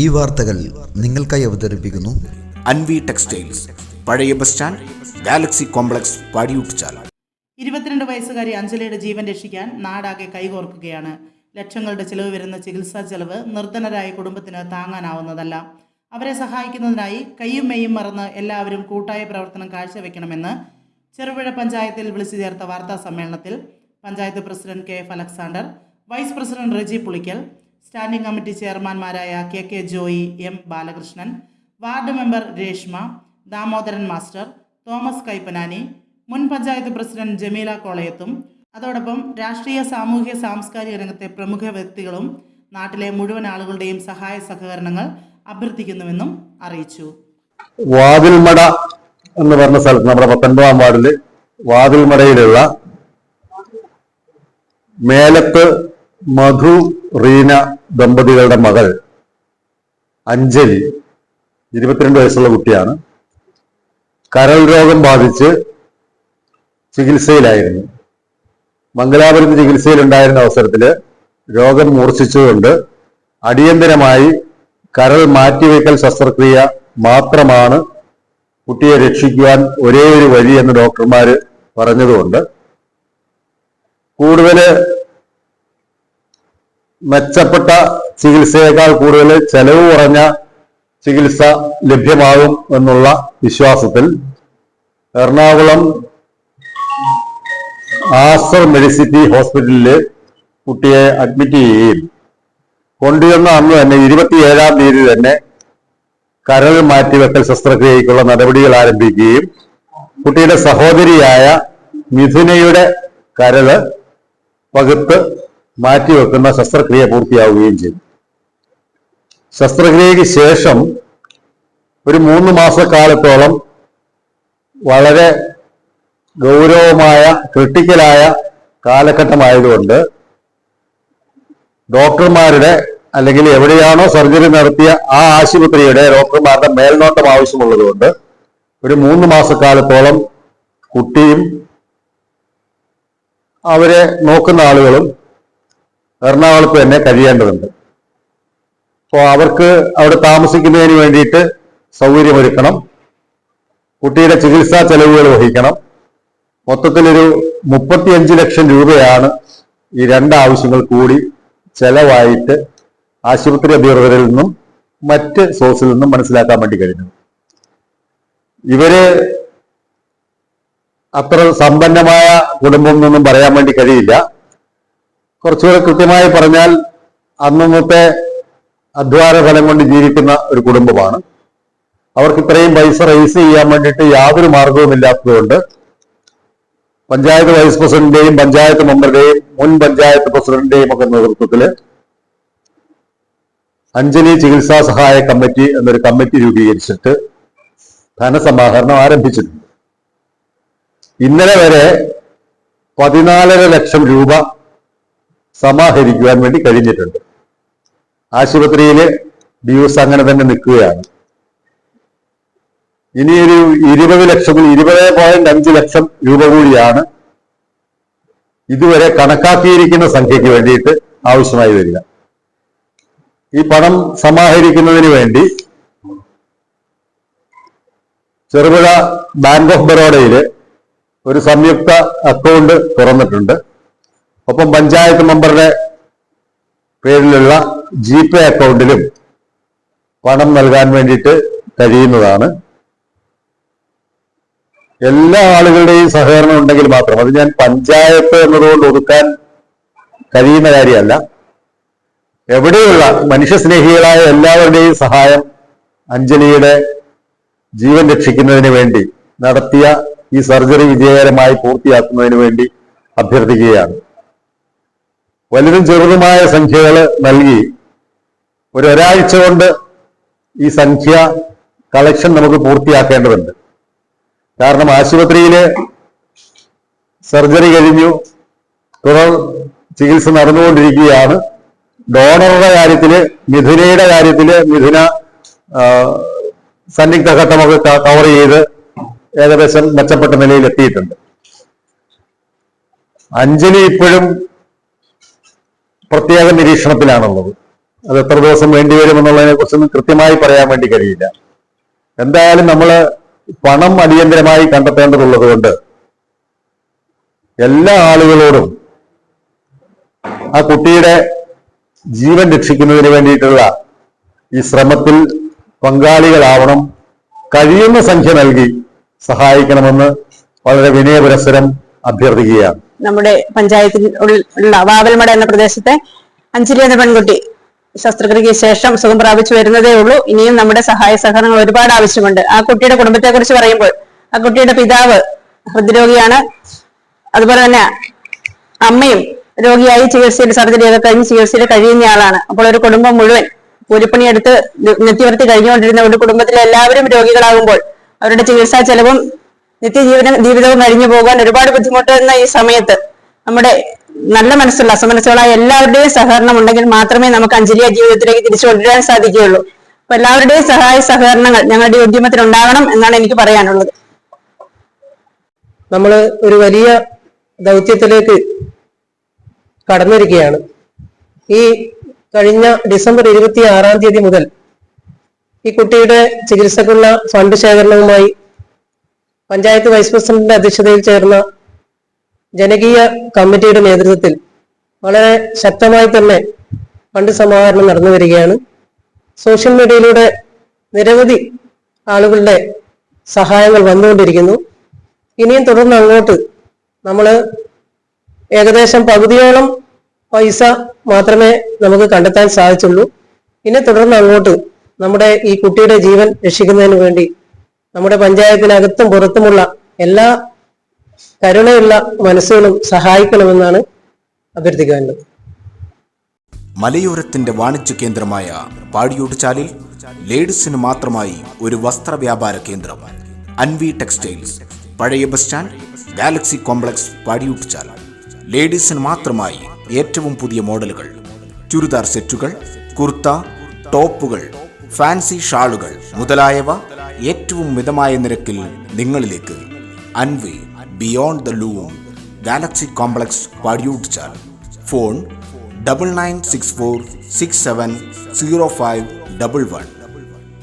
ഈ വാർത്തകൾ നിങ്ങൾക്കായി അവതരിപ്പിക്കുന്നു അൻവി ടെക്സ്റ്റൈൽസ്. പഴയ bus stand galaxy complex Padiyottuchal ഇരുപത്തിരണ്ട് വയസ്സുകാരി അഞ്ജലിയുടെ ജീവൻ രക്ഷിക്കാൻ നാടാകെ കൈകോർക്കുകയാണ്. ലക്ഷങ്ങളുടെ ചിലവ് വരുന്ന ചികിത്സാ ചെലവ് നിർധനരായ കുടുംബത്തിന് താങ്ങാനാവുന്നതല്ല. അവരെ സഹായിക്കുന്നതിനായി കയ്യും മെയ്യും മറന്ന് എല്ലാവരും കൂട്ടായ പ്രവർത്തനം കാഴ്ചവെക്കണമെന്ന് ചെറുപുഴ പഞ്ചായത്തിൽ വിളിച്ചു ചേർത്ത വാർത്താ സമ്മേളനത്തിൽ panchayat president K F Alexander vice president Reji Pulickal standing committee ചെയർമാൻമാരായ K K Joy M Balakrishnan ward member Reshma Damodaran master Thomas Kaippanani മുൻ പഞ്ചായത്ത് പ്രസിഡന്റ് ജമീല കോളയത്തും അതോടൊപ്പം രാഷ്ട്രീയ സാമൂഹ്യ സാംസ്കാരിക രംഗത്തെ പ്രമുഖ വ്യക്തികളും നാട്ടിലെ മുഴുവൻ ആളുകളുടെയും സഹായ സഹകരണങ്ങൾ അഭ്യർത്ഥിക്കുന്നുവെന്നും അറിയിച്ചു. വാതിൽമട എന്ന് പറഞ്ഞ സ്ഥലത്ത് നമ്മുടെ പത്തൊൻപതാം വാർഡിൽ വാതിൽമടയിലുള്ള മേലത്ത് മധു റീന ദമ്പതികളുടെ മകൾ അഞ്ജലി ഇരുപത്തിരണ്ട് വയസ്സുള്ള കുട്ടിയാണ്. കരൾ രോഗം ബാധിച്ച് ചികിത്സയിലായിരുന്നു. മംഗലാപുരത്ത് ചികിത്സയിലുണ്ടായിരുന്ന അവസരത്തിൽ രോഗം മൂർച്ഛിച്ചുകൊണ്ട് അടിയന്തരമായി കരൾ മാറ്റിവെക്കൽ ശസ്ത്രക്രിയ മാത്രമാണ് കുട്ടിയെ രക്ഷിക്കുവാൻ ഒരേ ഒരു വഴി എന്ന് ഡോക്ടർമാര് പറഞ്ഞതുകൊണ്ട് കൂടുതൽ മെച്ചപ്പെട്ട ചികിത്സയേക്കാൾ കൂടുതൽ ചെലവ് കുറഞ്ഞ ചികിത്സ ലഭ്യമാകും എന്നുള്ള വിശ്വാസത്തിൽ എറണാകുളം ആസർ മെഡിസിറ്റി ഹോസ്പിറ്റലിൽ കുട്ടിയെ അഡ്മിറ്റ് ചെയ്യുകയും കൊണ്ടുവന്ന അന്ന് തന്നെ ഇരുപത്തിയേഴാം തീയതി തന്നെ കരൾ മാറ്റിവെക്കൽ ശസ്ത്രക്രിയയ്ക്കുള്ള നടപടികൾ ആരംഭിക്കുകയും കുട്ടിയുടെ സഹോദരിയായ മിഥുനയുടെ കരൾ പകുത്ത് മാറ്റിവെക്കുന്ന ശസ്ത്രക്രിയ പൂർത്തിയാവുകയും ചെയ്തു. ശസ്ത്രക്രിയയ്ക്ക് ശേഷം ഒരു മൂന്ന് മാസക്കാലത്തോളം വളരെ ഗൗരവമായ ക്രിട്ടിക്കലായ കാലഘട്ടമായതുകൊണ്ട് ഡോക്ടർമാരുടെ അല്ലെങ്കിൽ എവിടെയാണോ സർജറി നടത്തിയ ആ ആശുപത്രിയുടെ ഡോക്ടർമാരുടെ മേൽനോട്ടം ആവശ്യമുള്ളതുകൊണ്ട് ഒരു മൂന്ന് മാസക്കാലത്തോളം കുട്ടിയും അവരെ നോക്കുന്ന ആളുകളും എറണാകുളത്ത് തന്നെ കഴിയേണ്ടതുണ്ട്. അപ്പോൾ അവർക്ക് അവിടെ താമസിക്കുന്നതിന് വേണ്ടിയിട്ട് സൗകര്യമൊരുക്കണം. കുട്ടിയുടെ ചികിത്സാ ചെലവുകൾ വഹിക്കണം. മൊത്തത്തിലൊരു മുപ്പത്തിയഞ്ച് ലക്ഷം രൂപയാണ് ഈ രണ്ട് ആവശ്യങ്ങൾ കൂടി ചെലവായിട്ട് ആശുപത്രി അധികൃതരിൽ നിന്നും മറ്റ് സോഴ്സിൽ നിന്നും മനസ്സിലാക്കാൻ വേണ്ടി കഴിഞ്ഞു ഇവർ അത്ര സമ്പന്നമായ കുടുംബം എന്നൊന്നും പറയാൻ വേണ്ടി കഴിയില്ല. കുറച്ചുകൂടെ കൃത്യമായി പറഞ്ഞാൽ അന്നന്നത്തെ അധ്വാന ഫലം കൊണ്ട് ജീവിക്കുന്ന ഒരു കുടുംബമാണ്. അവർക്ക് ഇത്രയും പൈസ റേസ് ചെയ്യാൻ വേണ്ടിയിട്ട് യാതൊരു മാർഗവുമില്ലാത്തതുകൊണ്ട് പഞ്ചായത്ത് വൈസ് പ്രസിഡന്റിന്റെയും പഞ്ചായത്ത് മെമ്പറുടെയും മുൻ പഞ്ചായത്ത് പ്രസിഡന്റിന്റെയും ഒക്കെ നേതൃത്വത്തിൽ അഞ്ജലി ചികിത്സാ സഹായ കമ്മിറ്റി എന്നൊരു കമ്മിറ്റി രൂപീകരിച്ചിട്ട് ധനസമാഹരണം ആരംഭിച്ചിട്ടുണ്ട്. ഇന്നലെ വരെ പതിനാലര ലക്ഷം രൂപ സമാഹരിക്കുവാൻ വേണ്ടി കഴിഞ്ഞിട്ടുണ്ട്. ആശുപത്രിയിൽ ഡ്യൂസ് അങ്ങനെ തന്നെ നിൽക്കുകയാണ്. ഇനിയൊരു ഇരുപത് ലക്ഷം ഇരുപത് പോയിന്റ് അഞ്ച് ലക്ഷം രൂപ കൂടിയാണ് ഇതുവരെ കണക്കാക്കിയിരിക്കുന്ന സംഖ്യയ്ക്ക് വേണ്ടിയിട്ട് ആവശ്യമായി വരിക. ഈ പണം സമാഹരിക്കുന്നതിന് വേണ്ടി ചെറുപുഴ ബാങ്ക് ഓഫ് ബറോഡയിൽ ഒരു സംയുക്ത അക്കൗണ്ട് തുറന്നിട്ടുണ്ട്. ഒപ്പം പഞ്ചായത്ത് മെമ്പറുടെ പേരിലുള്ള ജി പേ അക്കൗണ്ടിലും പണം നൽകാൻ വേണ്ടിയിട്ട് കഴിയുന്നതാണ്. എല്ലാ ആളുകളുടെയും സഹകരണം ഉണ്ടെങ്കിൽ മാത്രം. അത് ഞാൻ പഞ്ചായത്ത് എന്നതുകൊണ്ട് ഒതുക്കാൻ കഴിയുന്ന കാര്യമല്ല. എവിടെയുള്ള മനുഷ്യസ്നേഹികളായ എല്ലാവരുടെയും സഹായം അഞ്ജലിയുടെ ജീവൻ രക്ഷിക്കുന്നതിന് വേണ്ടി നടത്തിയ ഈ സർജറി വിജയകരമായി പൂർത്തിയാക്കുന്നതിന് വേണ്ടി അഭ്യർത്ഥിക്കുകയാണ്. വലുതും ചെറുതുമായ സംഖ്യകൾ നൽകി. ഒരു ഒരാഴ്ച കൊണ്ട് ഈ സംഖ്യ കളക്ഷൻ നമുക്ക് പൂർത്തിയാക്കേണ്ടതുണ്ട്. കാരണം ആശുപത്രിയിൽ സർജറി കഴിഞ്ഞു. തുടർ ചികിത്സ നടന്നുകൊണ്ടിരിക്കുകയാണ്. ഡോണറുടെ കാര്യത്തിൽ മിഥുനയുടെ കാര്യത്തിൽ മിഥുന സന്നിഗ്ധ ഘട്ടമൊക്കെ കവർ ചെയ്ത് ഏകദേശം മെച്ചപ്പെട്ട നിലയിൽ എത്തിയിട്ടുണ്ട് അഞ്ജലി ഇപ്പോഴും പ്രത്യേക നിരീക്ഷണത്തിലാണുള്ളത്. അത് എത്ര ദിവസം വേണ്ടി വരും എന്നുള്ളതിനെ കുറിച്ചൊന്നും കൃത്യമായി പറയാൻ വേണ്ടി കഴിയില്ല. എന്തായാലും നമ്മൾ പണം അടിയന്തരമായി കണ്ടെത്തേണ്ടതുള്ളത് കൊണ്ട് എല്ലാ ആളുകളോടും ആ കുട്ടിയുടെ ജീവൻ രക്ഷിക്കുന്നതിന് വേണ്ടിയിട്ടുള്ള ഈ ശ്രമത്തിൽ പങ്കാളികളാവണം. കഴിയുന്ന സംഖ്യ നൽകി സഹായിക്കണമെന്ന് വളരെ വിനയപുരസരം അഭ്യർത്ഥിക്കുകയാണ്. നമ്മുടെ പഞ്ചായത്തിൽ ഉള്ള വാവൽമട എന്ന പ്രദേശത്തെ അഞ്ചിരി എന്ന പെൺകുട്ടി ശസ്ത്രക്രിയയ്ക്ക് ശേഷം സുഖം പ്രാപിച്ചു വരുന്നതേ ഉള്ളൂ. ഇനിയും നമ്മുടെ സഹായ സഹകരണങ്ങൾ ഒരുപാട് ആവശ്യമുണ്ട്. ആ കുട്ടിയുടെ കുടുംബത്തെ കുറിച്ച് പറയുമ്പോൾ ആ കുട്ടിയുടെ പിതാവ് ഹൃദ്രോഗിയാണ്. അതുപോലെ തന്നെ അമ്മയും രോഗിയായി ചികിത്സയിൽ സർജറി ഒക്കെ കഴിഞ്ഞ് ചികിത്സയിൽ കഴിയുന്ന ആളാണ്. അപ്പോൾ ഒരു കുടുംബം മുഴുവൻ കൂലിപ്പണിയെടുത്ത് നിത്യവൃത്തി കഴിഞ്ഞുകൊണ്ടിരുന്ന ഒരു കുടുംബത്തിലെ എല്ലാവരും രോഗികളാകുമ്പോൾ അവരുടെ ചികിത്സാ ചെലവും നിത്യജീവന ജീവിതവും കഴിഞ്ഞു പോകാൻ ഒരുപാട് ബുദ്ധിമുട്ടുന്ന ഈ സമയത്ത് നമ്മുടെ നല്ല മനസ്സുള്ള അസമനസ്സുകളായ എല്ലാവരുടെയും സഹകരണം ഉണ്ടെങ്കിൽ മാത്രമേ നമുക്ക് അഞ്ജലിയ ജീവിതത്തിലേക്ക് തിരിച്ചു കൊണ്ടുവരാൻ സാധിക്കുകയുള്ളൂ. അപ്പൊ എല്ലാവരുടെയും സഹായ സഹകരണങ്ങൾ ഞങ്ങളുടെ ഉദ്യമത്തിൽ ഉണ്ടാകണം എന്നാണ് എനിക്ക് പറയാനുള്ളത്. നമ്മൾ ഒരു വലിയ ദൗത്യത്തിലേക്ക് കടന്നിരിക്കുകയാണ്. ഈ കഴിഞ്ഞ ഡിസംബർ ഇരുപത്തി ആറാം തീയതി മുതൽ ഈ കുട്ടിയുടെ ചികിത്സക്കുള്ള ഫണ്ട് ശേഖരണവുമായി പഞ്ചായത്ത് വൈസ് പ്രസിഡന്റിന്റെ അധ്യക്ഷതയിൽ ചേർന്ന ജനകീയ കമ്മിറ്റിയുടെ നേതൃത്വത്തിൽ വളരെ ശക്തമായി തന്നെ ഫണ്ട് സമാഹരണം നടന്നു വരികയാണ്. സോഷ്യൽ മീഡിയയിലൂടെ നിരവധി ആളുകളുടെ സഹായങ്ങൾ വന്നുകൊണ്ടിരിക്കുന്നു. ഇനിയും തുടർന്ന് അങ്ങോട്ട് നമ്മൾ ഏകദേശം പകുതിയോളം പൈസ മാത്രമേ നമുക്ക് കണ്ടെത്താൻ സാധിച്ചുള്ളൂ. ഇനി തുടർന്ന് അങ്ങോട്ട് നമ്മുടെ ഈ കുട്ടിയുടെ ജീവൻ രക്ഷിക്കുന്നതിന് വേണ്ടി നമ്മുടെ പഞ്ചായത്തിനകത്തും പുറത്തുമുള്ള എല്ലാ കരുണയുള്ള മനസ്സുകളും സഹായിക്കണമെന്നാണ് അഭ്യർത്ഥിക്കാനുള്ളത് മലയോരത്തിന്റെ വാണിജ്യ കേന്ദ്രമായ പാടിയോട് ചാലിൽ ലേഡീസിന് മാത്രമായി ഒരു വസ്ത്ര വ്യാപാര കേന്ദ്രം. അൻവി ടെക്സ്റ്റൈൽസ് പഴയ bus stand galaxy complex Padiyottuchal ലേഡീസിന് മാത്രമായി ഏറ്റവും പുതിയ മോഡലുകൾ. ചുരിദാർ സെറ്റുകൾ കുർത്ത ടോപ്പുകൾ ഫാൻസി ഷാളുകൾ മുതലായവ ഏറ്റവും മിതമായ നിരക്കിൽ നിങ്ങളിലേക്ക് Anvi beyond the loom galaxy complex Padiyottuchal phone double nine six four six seven zero five double one.